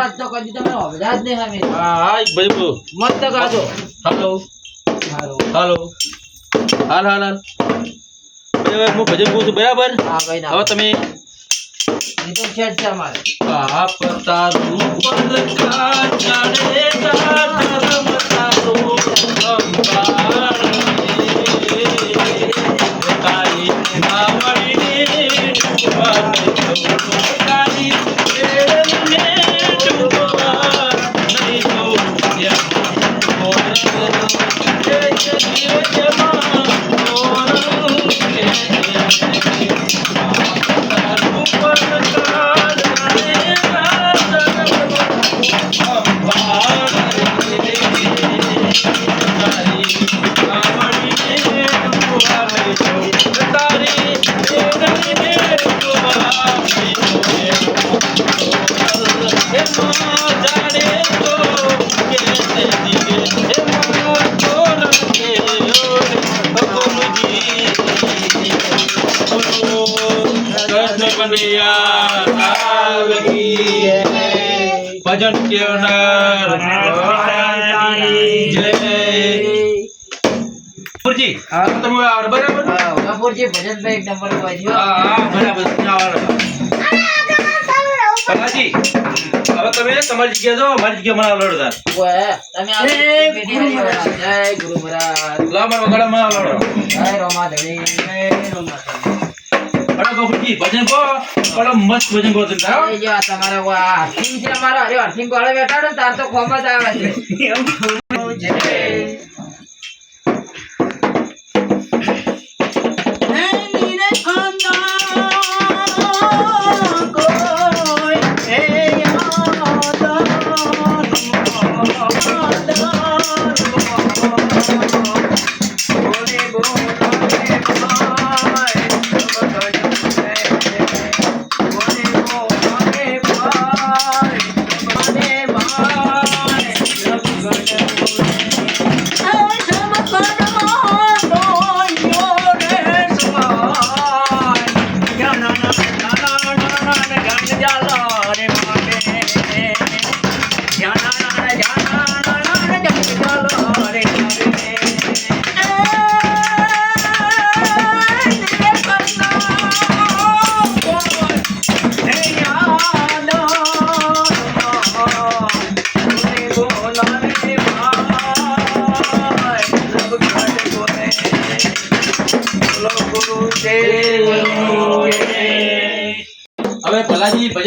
વાત તો કદી તમે અબધા જ નહીં હમે. હા હા ભાઈ બોલો. મસ્ત ગાજો. હાલો. હાલો. હાલ. હાલ હાલ હવે હું ભજન કહું છું બરાબર? હા ભાઈ ના. હવે તમે એ તો છે છે અમારે. પાપ તારું પર કાચાડે તારું ગુરુજી હા. તમે આવો બરાબર? હા ઉદયપુરજી ભજનભાઈ એક નંબર હોય છે હા. બરાબર આવો કલાજી હવે તમે તમારી જગ્યા જો અમારી જગ્યા મને લડતા તમે આવો. પેટી હરી મહારાજ. જય ગુરુ મહારાજ. લા મારા વગાડા મને લડો. જય રોમાધણી જય રોમાધણી અરે ગોપુજી ભજન કહો. બડો મસ્ત ભજન કહો તમે હા? જો તમારા છે અમારા અરે હાથીંગ વાળા બેઠા તાર તો ખોમ જ આવે છે. હવે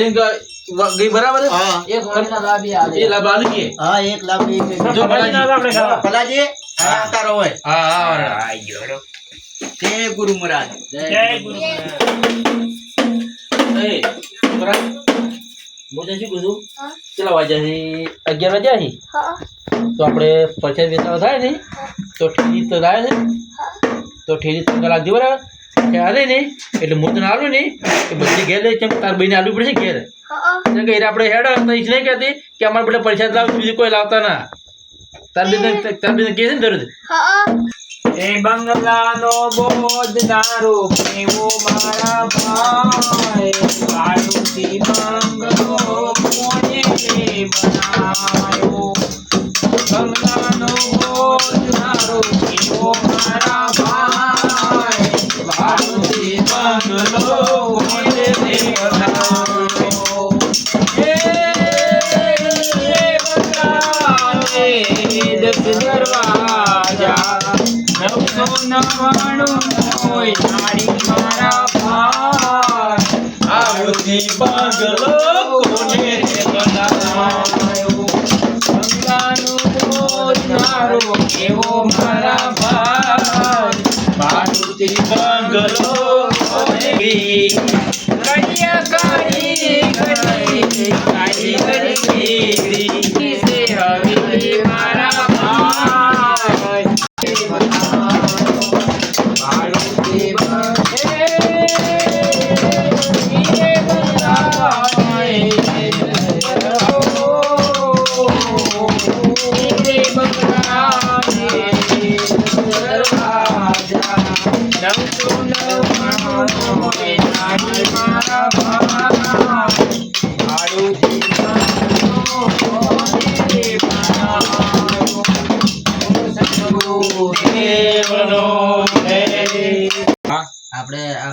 ભલાજી ભજન ગ- વ- ગઈ બરાબર એક વખતના લાભી આલે. એ લાભ આલી દઈએ. હા એક લાખ એક એક. જો ભલાજી ભલાજી હા આવતા રહો હોય. હા હા વાળા. જય ગુરુ મહારાજ જય ગુરુ એ, છોકરા, હું તને શું કહું છું? કેટલા વાગ્યા છે અગિયાર વાગ્યા છે તો આપણે પચાસ વેચાવા થાય ને તો ઠેરી તો થાય છે તો ઠેરી ત્રણ કલાક દે બરાબર કે હાલે ને? એટલે હું તને આલું ને? એ બધી ઘેર લઈ કેમ તાર બહીને આલવી પડશે ઘેર? ઘેર આપણે હેડ તો ઈ નહીં કહેતી કે અમારે બધા પૈસા જ બીજું કોઈ લાવતા ના. તાર બેન તાર બેન કહે છે ને દરરોજ? એ બંગલાનો બોધનારો કેવો મારા ભાઈ. કાળુથી બંગલો કોને બનાવ્યો બંગલાનો બોધનારો કેવો બંગલો કોને બનાવ્યો એ બંગલાને દસ દરવાજા નવસો નવાણું હોય તારી મારા ભાઈ આવતી બંગલો કોને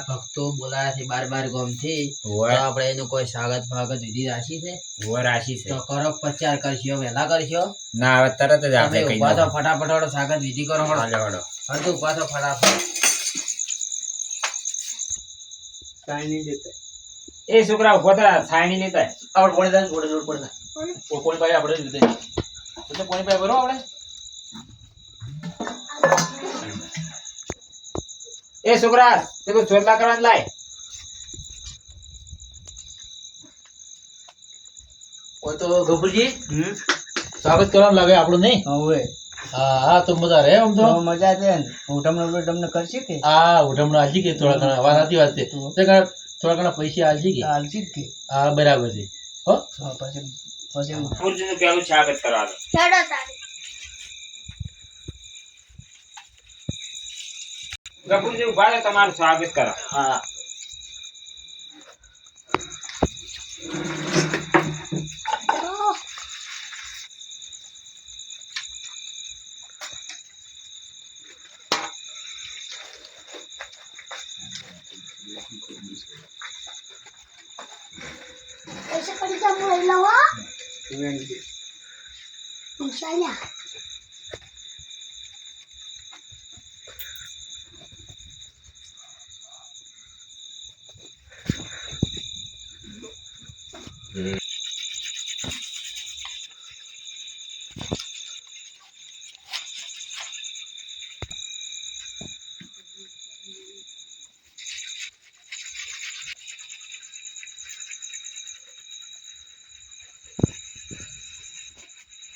આપણે ભક્તો બોલાયા છે બાર બાર ગામથી આપણે એનું કોઈ સ્વાગત ભાગત વિધિ રાખી છે? રાશિ તો કરો પ્રચાર કરશો વહેલા કરશો? ના હવે તરત જ આપણે ઊભા તો ફટાફટ વાળો સ્વાગત વિધિ કરો હળો હાલો. ઊભા તો ફટાફટ. એ છોકરા ઊભો થા સાયણી લેતા. આપણે પોણી રોડ પોણી થાય પોણી પાસે આપણે લીધે. કોણ ભાઈ બરો આપણે. એ છોકરા તો ચોરલા કરવાનું લાય. ઓ તો ગભુરજી સ્વાગત કરવાનું લાગે આપણું નહીં? હવે હા હા તો મજા રહે આમ તો. મજા છે ને? ઉઠમણું તમને કરશે કે? હા ઉઠમણું આલજી કે? થોડા ઘણા વાત સાચી વાત છે. તે. થોડા ઘણા પૈસા આલજી કે? હાલશી કે. હા બરાબર છે. હો? પછી પછી ગુરુજીનું પેલું સ્વાગત કરવાનું ગફુરજી ઊભા તમારું સ્વાગત કરો. હા.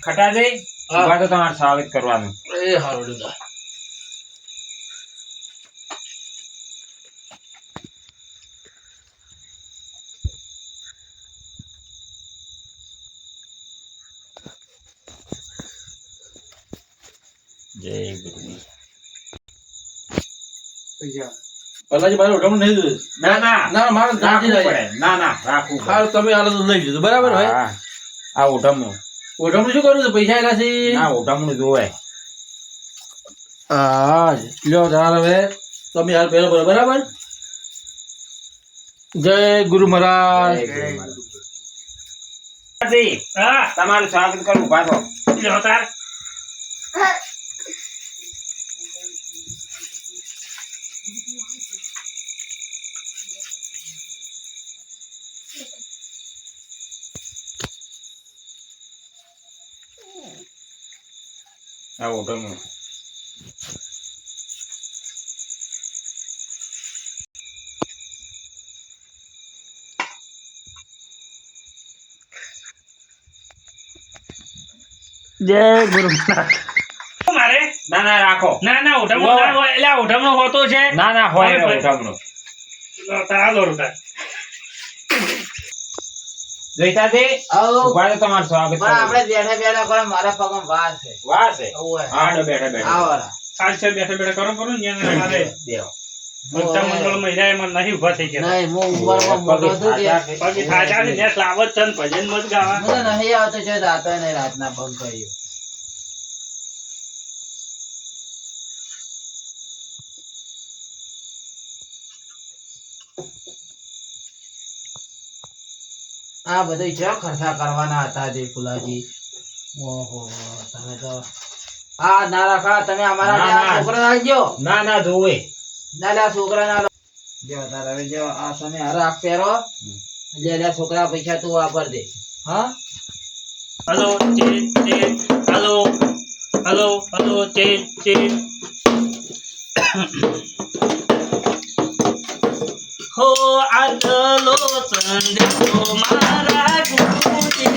ખટાજી હા. ઊભા તો તમારું સ્વાગત કરવાનું એ હારું લીધા જય ગુરુ પલાજી મારે ઉઠમણું નહીં જોયું. ના ના. ના મારે જાતી પડે. ના ના રાખું હાલ તમે આલો તો લઈ લીધું બરાબર હોય? આ ઉઠમણું ઉઠમણું શું કરવું છે? પૈસા એના છે? ના ઉઠમણું જોવાય હા લ્યો તાર હવે. તમે હાલ પહેલો બોલો. બરાબર? જય ગુરુ મહારાજ. જય તમારું સ્વાગત કરું ઊભા થો આ જય ગુરુ મારે? ના ના રાખો. ના ના ઉઠમણો હોય. ના હોય એટલે ઉઠમણો હોતો છે. ના ના હોય ને હોય, હોય. આવો ઊભા તો તમારું સ્વાગત પણ આપણે બેઠા બેઠા કરો મારા પગમાં વાર છે વાહ છે ઓવે. બેઠા બેઠા આવો સાત છે બેઠા બેઠા કરો કરો ને મારે બેહો. બધા મંડળ મહિલા એમાં નહીં ઊભા થઈ ગયા નહીં હું ઉંમરમાં મોટો છું કે પછી થાચા છે લાવત છે ભજન મત ગાવા હું નહીં આવતો જો જાતો નહીં રાતના બંધ કર્યું આ બધું ચા ખર્ચા કરવાના હતા જે ફુલાજી? ઓહો તમે તો આ ના રાખા તમે અમારા. છોકરા રાખજો ના. ના જોવે. ના લે છોકરા ના. જો તારે જો આ તમે હરાખ પહેરો. લે લે છોકરા પૈસા તું વાપર દે. હા? હલો ચે ચે હલો. હલો હલો ચે ચેક હો આગલો સંદેશો મારા ગુરુજીને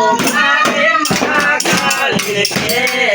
como madre, madre,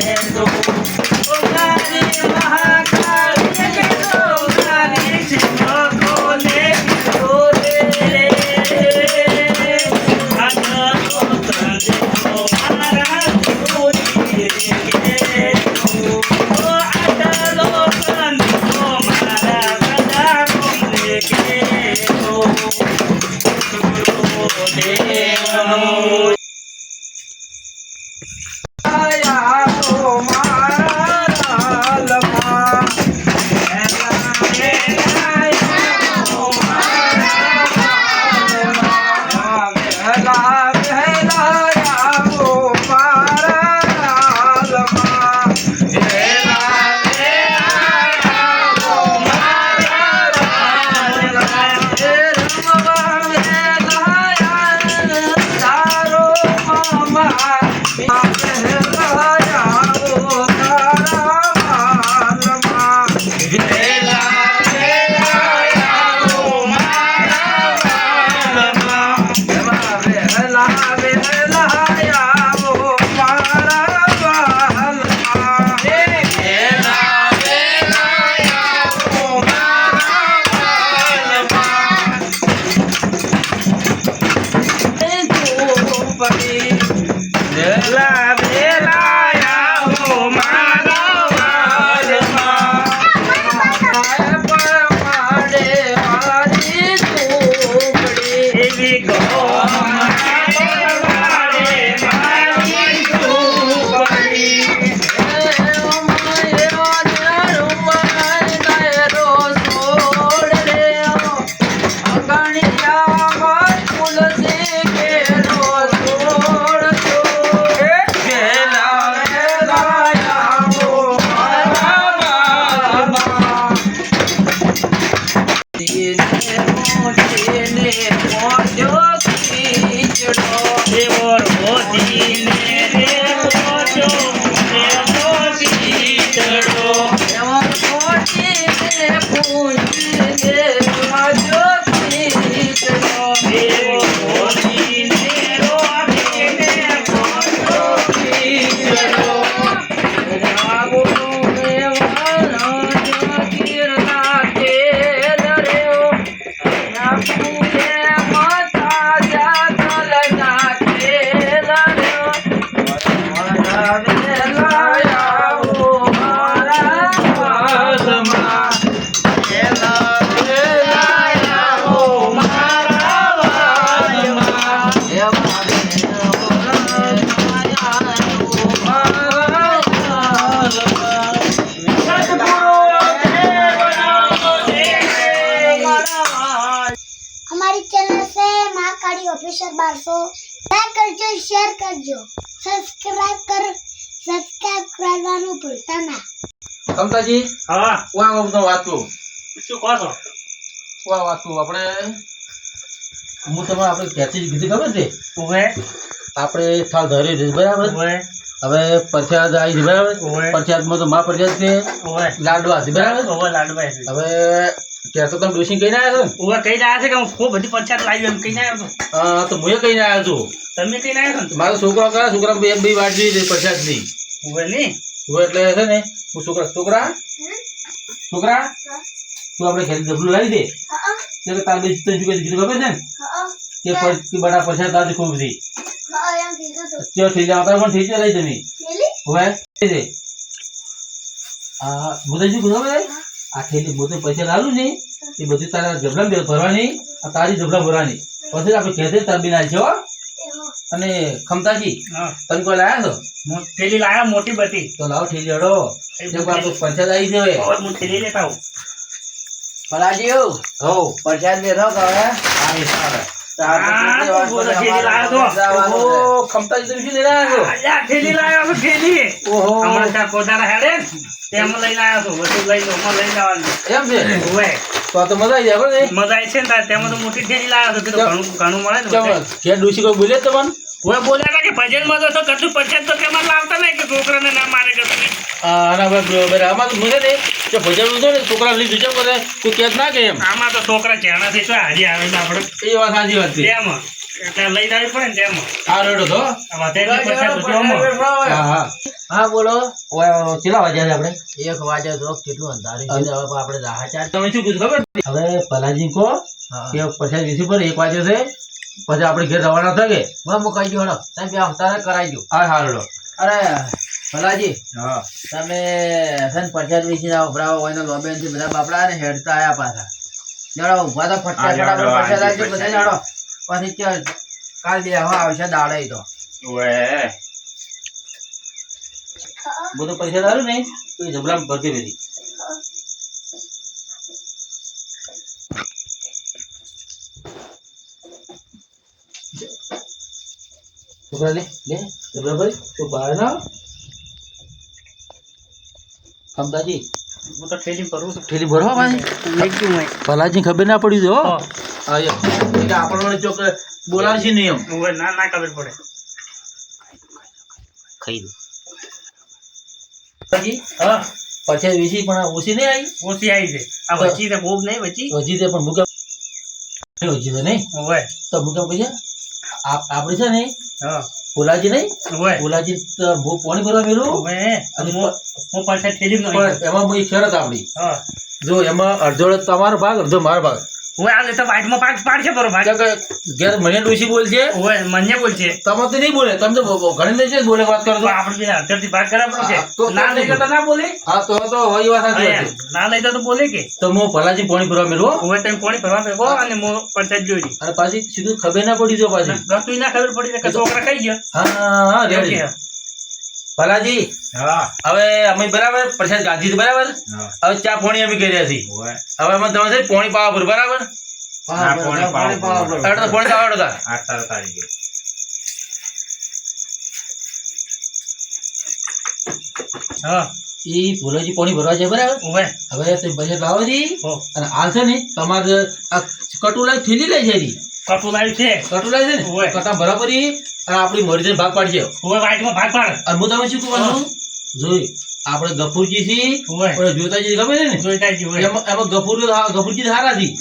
શેર કરજો. સબસ્ક્રાઇબ કર સબસ્ક્રાઇબ કરવાનું ભૂલતા ના. કમતાજી હા. વા વાતો વાતું. શું કહો છો? વા વાતું આપણે હું તમને આપણે ક્યાંથી કીધું ખબર છે? આપણે થાળ ધરી બરાબર? હવે પ્રસાદ આવી છે બરાબર. પ્રસાદમાં તો મા પ્રસાદ છે. લાડવા છે બરાબર? લાડવા છે. હવે ત્યાં તો તમે ડોસી કહીને આવ્યા છો ઓવા કઈ આવ્યા છે કે હું ખૂબ બધી પંચાયત લાવી એમ કઈ આવ્યો છું? હા, તો હું કહીને આવ્યો છું. તમે કઈ આવ્યો છો મારો છોકરો કયા છોકરા બે બે વાત જોઈએ છે પ્રસાદની ઓવે નહીં? ઓવે એટલે છે ને હું છોકરા છોકરા? છોકરા? તું આપણે ઘરે જબલું લાવી દે. તાર બે શું કીધું ખબર છે ને? હા. કે પછી બડા પૈસા તાજ ખૂબથી હા એમ કીધું તો. ત્યાં થઈ જાવ પણ થઈ જાય લઈ તમે હવે આ મુદે શું કીધું આ થેલી મુદે પૈસા લાવું ને એ બધી તારા જબલા ભરવાની આ તારી જબલા ભરવાની. પછી આપણે કહેતે તરબી નાખજો હો. હો અને ખમતાજી હા. તને કોઈ લાયા છો? હું થેલી લાવ્યા મોટી બધી. તો લાવો થેલી હડો પંચાયત આવી છે હવે. હવે હું થેલી લેતા આવું. ફલાજીઓ હો પ્રસાદ લેતો કે હા એ સારા. મજા આવી છે. ને તેમાં તો મોટી ઠેલી લાવ્યો હતો ઘણું મળે ને ડોશી કોઈ બોલે તમને હવે બોલ્યા હતા કે ભજનમાં તો કશું પંચાયત તો તેમાં લાવતા નહીં કે છોકરાને ના મારે કે તમે આ અને હવે બરાબર. આમાં તો મને ને ભજન ને છોકરા લીધું છે કરે. તું કેત ના કે એમ. આમાં તો છોકરા ચેણાથી શું હારી આવે ને આપણે? એ વાત સાચી વાત છે. તેમાં એટલે લઈ જવી પડે ને તેમાં આ રેડો તો આ વધેલી પંચાયત બધી આમાં. હા હા. હા બોલો. ઓય, કેટલા વાગ્યા આપણે? એક વાગે તો કેટલું અંધારું આપડે હવે આપણે રાહ ચાર તમે શું કીધું ખબર? હવે પલાજી કો કે પછી વીસી પર એક વાગે છે. પછી આપણે ઘેર રવાના થાય કે? હું મુકાઈ ગયો હડો તમે બે હપ્તા કરાઈ ગયો હા હા અરે ભલાજી હા. તમે હસન પ્રસાદ વિશે ઉભરાવો હોય ને લોબેનથી બધા બાપડા ને હેડતા આયા પાછા. જડો ઊભા તો ફટકા ફટાફટ પ્રસાદ આવજો બધા જાડો પછી ત્યાં કાલ બે હવે આવશે દાડે તો. ઓએ. બધો પૈસા દારું ને? તો એ ભરતી ફેરી છોકરા લે લે જબલા ભાઈ તો બહાર ના આવ. ખમતાજી હું તો ઠેલી ભરું છું. ઠેલી ભરવા ભાઈ. પલાજી ખબર ના પડી યો. એટલે આપણને ચોક બોલાવશે નહીં એમ. હવે ના ના ખબર પડે. ખાઈ દો પલાજી હા. પછી વીસી પણ ઓછી નહીં આવી? ઓછી આવી છે. આ વચ્ચી તો બહુ નહીં વચ્ચી. હજી તે પણ મુકા હજી તો નહીં? હવે. તો મુકા પછી? આપણે છે ને? હા. ફુલાજી નહીં? ફુલાજી તો બહુ પાણી ભરવા મેલું હું હું પાછા એમાં શરત આપણી જો એમાં અડધો તમારો ભાગ અડધો મારો ભાગ. હવે આ લેતા વાઇટમાં પાક પાડશે બરો ભાઈ કેમ ઘેર મને ડોસી બોલશે હવે મને બોલશે તમે તો નહીં બોલે તમે તો ઘણી બોલે વાત કરો તો તો આપણે બે અંતરથી ભાગ કરાવવો પડશે ના લઈ ના બોલે હા તો તો હોય વાત સાચી હા, વાત છે. ના લઈ તો બોલે કે તો મો ફલાજી પાણી ભરવા મેલું હો. તમે પાણી ભરવા ભેગો અને મો પંચાયત જોઈ અરે પાછી સીધું ખબર ના પડી જો પાછી ગતું ના ખબર પડી કે છોકરા ખાઈ ગયા હા હા હા રેડી કે. ફલાજી હા. હવે અમે બરાબર પ્રસાદ ગાંધી બરાબર? હવે ચા પોણી અમે કર્યા છીએ. હવે અમે તમે છે પોણી પાવાપુર બરાબર? હા, પાણી પાવા પર. અરે તો પાણી પાવા હતા. આ તારો હા. એ ફૂલોજી પાણી ભરવા છે બરાબર? હવે હવે તમે બજેટ લાવો જી. અને હાલ છે ને તમારે કટુ કટુલાઈ થેલી લઈ છે છે. કટુલાઈ છે ને? કટા બરાબર અને આપણી મરજીને ભાગ પાડશે હવે વાઇટમાં ભાગ પાડ. અને હું તમે શું કહેવાનું? જોઈ આપણે ગફુરજી થી જોતાજી ગમે છે ને? જોઈતા હોય. એમાં ગફુર ગફુરજી હારા થી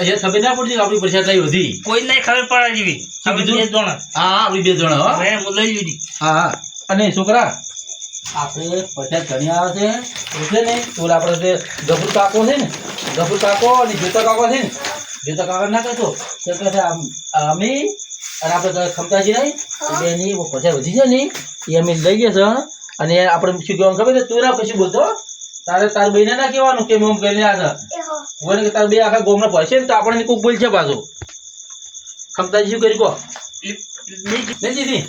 એ ખબર ના પડતી આપણી પ્રસાદ થઈ વધી કોઈ નહીં ખબર પડે જેવી. શું બે જણ. હા આપણી બે જણા હો. હું લઈ લીધી. હા હા. અને છોકરા? આપણે પચાસ ધણી આવે છે તો ને તો આપણે જે ગભુર કાકો છે ને ગભુર કાકો અને જોતા કાકો છે ને જોતા કાકો ના કહેતો તો કહે છે અમે અને આપણે ખમતાજી નહીં એની પચાસ વધી છે ને એ અમે લઈ ગયા છે અને આપણે શું કહેવાનું ખબર છે? તું ના કશું બોલતો તારે તાર બેને ના કહેવાનું કે મમ કરીને આ હોય કે તાર બે આખા ગોમના પડશે ને તો આપણને કોઈક બોલશે પાછું. ખમતાજી શું કરી કહો? નહીં દીદી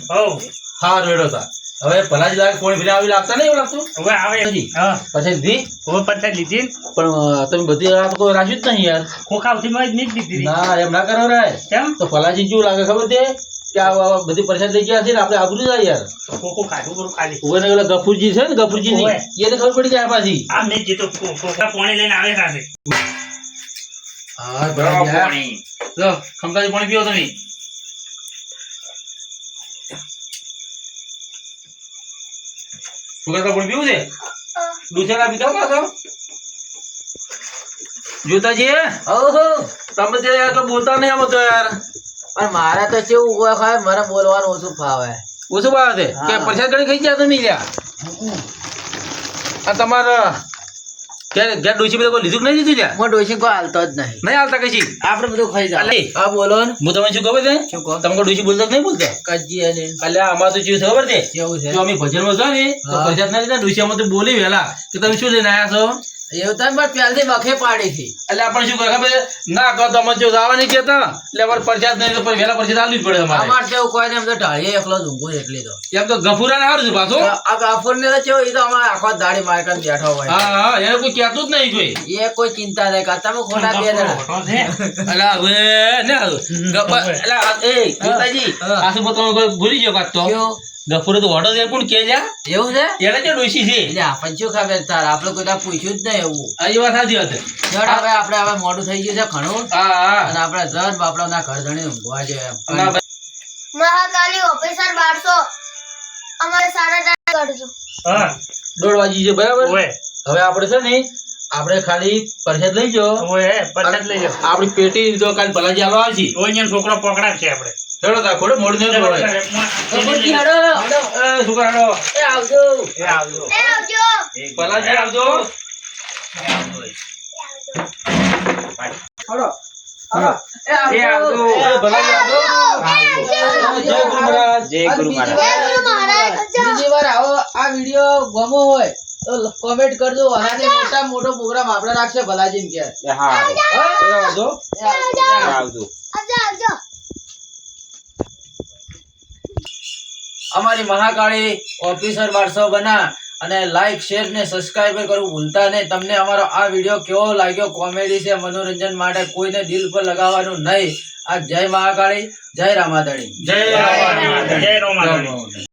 હા રેડો તા. હવે ભલા જ લાગે કોણ ભીલા આવી લાગતા નહીં એવું લાગતું? હવે આવે. હજી. હા. પછી દી હવે પચાસ લીધી. પણ તમે બધી આ તો કોઈ રાખ્યું જ નહીં યાર. ખોખાવથી માં જ નહીં લીધી ના એમ ના કરો રે કેમ? તો ફલાજી કેવું લાગે ખબર છે? કે આ બધી પરસાદ થઈ ગયા છે ને આપણે આબરું જાય યાર. ખોખો ખાધું બરું ખાલી ઊભો ને ઓલા ગફુરજી છે ને ગફુરજી ની ઓવે. એને ખબર પડી જાય પાછી. આ મેં જીતો ખોખા પાણી લઈને આવે સાથે. હા બરાબર. પાણી. લો ખમતાજી પાણી પીવો તમે. છોકરા તો પાણી પીવું છે? દૂસરા પીતા પાછો? જોતાજી ઓહો તમે તે તો બોલતા નહીં આમ તો યાર. પણ મારે તો કેવું હોય ખાય મારે બોલવાનું ઓછું ફાવે ઓછું ભાવ છે? કે પછી પ્રસાદ ગણી ખાઈ ગયા તમે લ્યા? આ તમારા ઘેર ઘેર ડોસી બધા લીધું નહીં લીધું ત્યાં? ડોસી કોઈ હાલતો જ નહીં. નહીં હાલતા કશી આપણે બધું ખાઈ જાય. હા બોલો ને. હું તમને શું ખબર છે? શું કહો? તમે ડોસી બોલતા નહીં બોલતા? કજી અને અલ્યા આમાં તો શું ખબર છે? કેવું છે. જો અમે ભજનમાં છો ને તો ભજન ના લીધા ડોસી અમે તો બોલી વેલા. કે તમે શું લઈને આવ્યા છો? એવું પણ પહેલથી વખે પાડી હતી. એટલે આપણે શું કરે ખબર ના કહો તો અમે જો જવા નહીં કહેતા. એટલે અમારે પ્રસાદ નહીં તો વહેલા પ્રસાદ આલવી પડે અમારે. અમારે તો એવું કોઈ નહીં એમ તો ઢાળીએ એકલો જ ઊંઘું એકલી તો. એમ તો ગફુરા ને સારું પાછો? આ ગાફુર ને તો કેવું એ તો અમારે આખો દાડી માર કરીને બેઠો હોય. હા હા એને કોઈ કહેતું જ નહીં કોઈ. એ કોઈ ચિંતા નહીં કરતા તમે ખોટા બે જણા અલા હવે ને ગપ્પા એ ગીતાજી આ શું તમે કોઈ ભૂલી ગયો વાત તો? ગફુરે તો ઓર્ડર દે પણ કે જા. એવું છે? એને જે ડોસી છે. એટલે આપણને શું ખબર તાર? આપણે કોઈ પૂછ્યું જ નહીં એવું. આ વાત સાચી હતી ચડ હવે આપણે હવે મોડું થઈ ગયું છે ઘણું હા હા. અને આપણે જન બાપડાના ઘર ધણી ઊંઘવા છે મહાકાલી ઓફિસર બારસો. અમારે સાડા ચાર કરજો. હા. દોઢ વાગી છે બરાબર? હવે આપણે છે ને આપણે ખાલી પરસાદ લઈ જાઓ. એ પરસાદ લઈ જાઓ. આપણી પેટી તો કાલે ભલાજી આવવા આવશે. ઓય અહીંયા છોકરો પકડા છે આપણે. ચડો તા ખોડે મોડું નહીં પડે ગફુરજી એ છોકરા આવજો. એ આવજો. એ આવજો. ભલાજી આવજો. આવજો. એ ભલાજી આવજો. જય ગુરુ મહારાજ જય ગુરુ મહારાજ જય ગુરુ મહારાજ બીજી વાર આવો આ વીડિયો ગમો હોય તો કોમેન્ટ કરજો આનાથી મોટા મોટો પ્રોગ્રામ આપણે રાખશે ભલાજીન કે હા. આવજો. આવજો આવજો. આવજો. અમારી મહાકાળી ઓફિસર બારસો બના અને લાઈક શેર ને સબસ્ક્રાઈબ કરવું ભૂલતા નહીં. તમને અમારો આ વીડિયો કેવો લાગ્યો? કોમેડી છે મનોરંજન માટે કોઈને દિલ પર લગાવવાનું નહીં. આ જય મહાકાળી જય રામાધણી. જય. જય રામાધણી.